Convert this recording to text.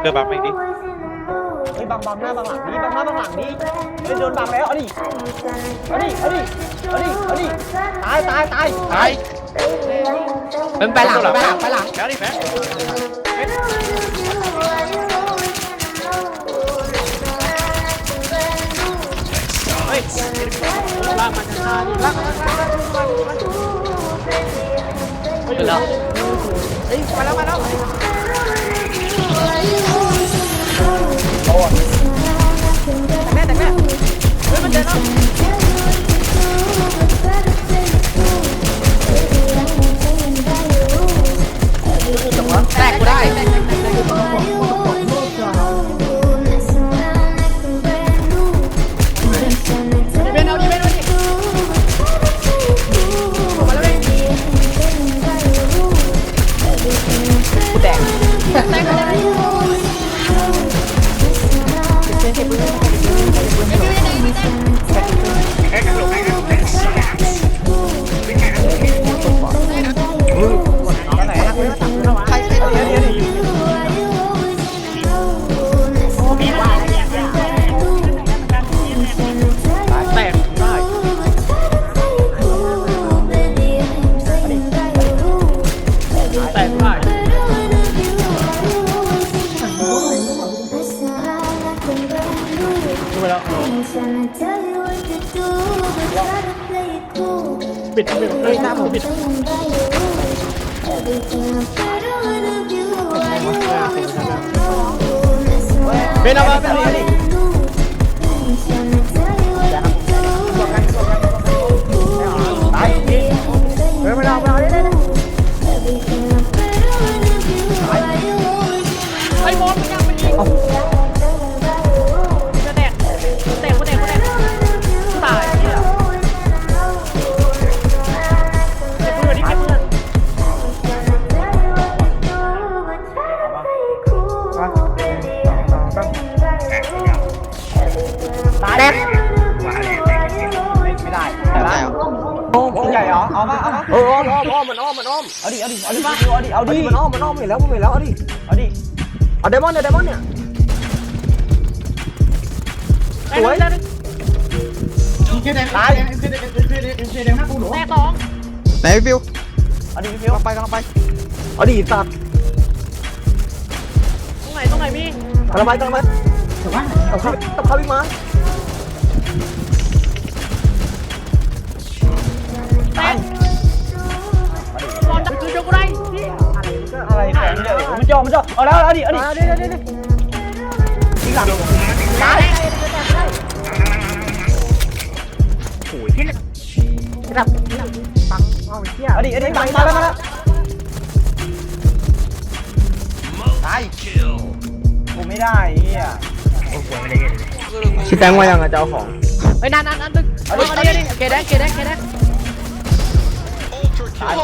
เดือบัฟไม่ดิเฮ้ยบังบังหน้าบังหลังนี้บังหน้าบังหลังนี้เฮ้ยโดนบังแล้วเอาดิเอาดิเอาดิเอาดิเอาดิตายตายตายตายเป็นไปหลังไปหลังไปหลัง แล้วดิแฟล่างมัน จะฆ่าดิ ปิดปิดเฮ้ยหน้าผมปิดเบนอามาเบนอาดิต ตายแดกไม่ได้แต่ละโอ้โหใหญ่เหรอเอาป่ะเอาป่ะเอออ้อมอ้อมอ้อมมันอ้อมมันอ้อมเอาดิเอาดิเอาดิเอาดิเอาดิมันอ้อมมันอ้อมเห็นแล้วผมเห็นแล้วเอาดิเอาดิเอาเดมอนเนี่ยเดมอนเนี่ยสวยตายตายแตกสองไหนพี่ฟิวเอาดิฟิวกำลังไปกำลังไปเอาดิสัตว์ตรงไหนตรงไหนมีกำลังไปกำลังไปกับข้าวกับข้าววิ่งมา แตกบอลดักคือเจอกูได้อะไรแฝงเดี๋ยมันจ่อมันจ่อเอาแล้วเอาดิเอาดิเดิเอาดิเอาดิอีหลังตายโอ้ยที่ระดับปังเอาเหี้ยเอาดิเอาดิปังมาแล้วมาแล้วตายกูไม่ได้เหี้ย ชิแตงว่ายังอะจะเอาของเฮ้ยนานนานนานตึกเอาดิเอาดิเอาดิเกดแดงเกดแดงเกดแดงตาย